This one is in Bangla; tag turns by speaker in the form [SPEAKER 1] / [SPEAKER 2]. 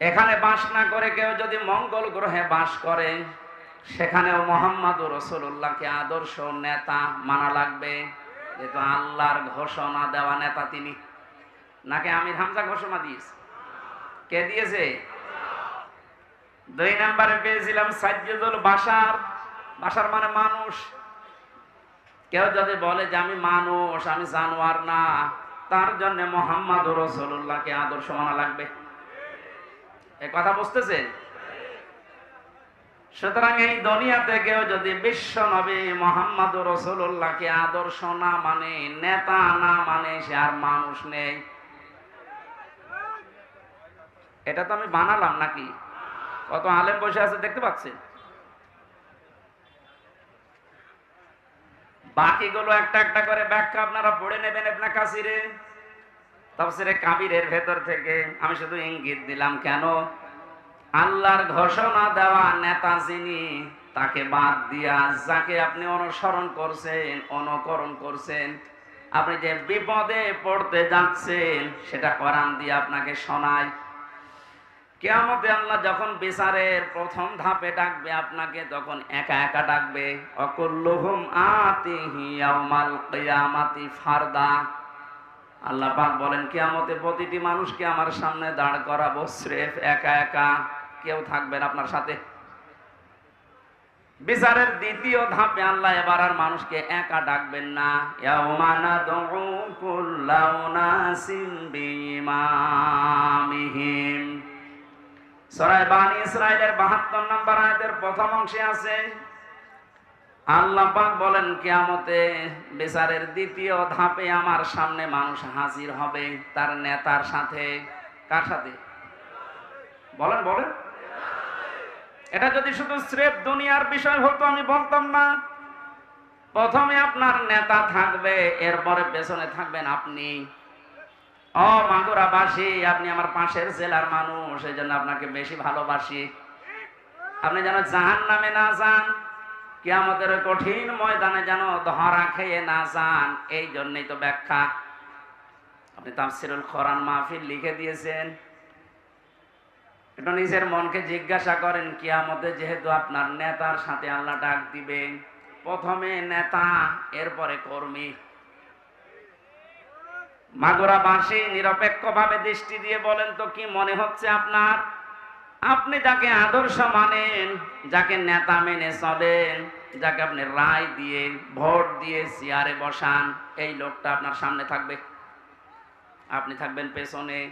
[SPEAKER 1] এখানে বাস না করে কেউ যদি মঙ্গল গ্রহে বাস করে, সেখানেও মোহাম্মদ রসুল্লাহকে আদর্শ নেতা মানা লাগবে। যেহেতু আল্লাহর ঘোষণা দেওয়া নেতা তিনি। নাকি আমির হামজা ঘোষণা দিয়েছে? কে দিয়েছে? দুই নাম্বারে পেয়েছিলাম সাজ্জুদুল বাসার বাসার মানে মানুষ। কেউ যদি বলে যে আমি মানুষ, আমি জানোয়ার না, তার জন্য মোহাম্মদ রসুল্লাহকে আদর্শ মানা লাগবে। কথা বুঝতেছেন সুতরাং এই দুনিয়াতে কেউ যদি বিশ্ব নবী মোহাম্মদ রসুল্লাহকে আদর্শ না মানে নেতা না মানে সে আর মানুষ নেই। এটা তো আমি বানালাম নাকি? কত আলেম বসে আছে দেখতে পাচ্ছেন? বাকিগুলো একটা একটা করে ব্যাখ্যা আপনারা পড়ে নেবেন আপনার কাছিরে তাফসিরে কাবিরের ভেতর থেকে আমি শুধু ইঙ্গিত দিলাম, কেন? আল্লাহর ঘোষণা দেওয়া নেতা যিনি, তাকে বাদ দিয়া যাকে আপনি অনুসরণ করছেন, অনুকরণ করছেন, আপনি যে বিপদে পড়তে যাচ্ছেন, সেটা কোরআন দিয়ে আপনাকে শোনায়। কেয়ামতে আল্লাহ যখন বিচারের প্রথম ধাপে ডাকবে আপনাকে, তখন একা একা ডাকবে, অকুল্লুহুম আতিহি ইয়াউমাল কিয়ামাতি ফারদা। আল্লাহ পাক বলেন, কিয়ামতে প্রতিটি মানুষকে আমার সামনে দাঁড় করাবো, স্রেফ একা একা। কেউ থাকবেন আপনার সাথে। বিচারের দ্বিতীয় ধাপে আল্লাহ এবার আর মানুষকে একা ডাকবেন না। সরাই বানি ইসরায়েলের বাহাত্তর নম্বর আয়াতের প্রথম অংশে আছে আল্লাহ পাক বলেন, কিয়ামতে বিচারের দ্বিতীয় ধাপে আমার সামনে মানুষ হাজির হবে। তার নেতার সাথে। কার সাথে? বলেন বলেন। এটা যদি শুধু স্রেফ দুনিয়ার বিষয় হতো, আমি বলতাম না। প্রথমে আপনার নেতা থাকবে, এরপরে পেছনে থাকবেন আপনি। ও মাগুরাবাসী, আপনি আমার পাশের জেলার মানুষ এই জন্য আপনাকে বেশি ভালোবাসি। আপনি যেন জাহান নামে না যান। কিয়ামতের কঠিন ময়দানে যেন ধরা খেয়ে না যান, এই জন্যই তো ব্যাখ্যা। আপনি তাফসিরুল কোরআন মাহফিল লিখে দিয়েছেন। একটু নিজের মনকে জিজ্ঞাসা করেন, কিয়ামতে যেহেতু আপনার নেতার সাথে আল্লাহ ডাক দিবেন প্রথমে নেতা, এরপরে কর্মী। মাগুরাবাসী নিরপেক্ষভাবে দৃষ্টি দিয়ে বলেন তো, কি মনে হচ্ছে আপনার? আপনি যাকে আদর্শ মানেন, যাকে নেতা মেনে চলেন, যাকে আপনি রায় দিয়ে, ভোট দিয়ে চেয়ারে বসান, এই লোকটা আপনার সামনে থাকবে। আপনি থাকবেন পেছনে।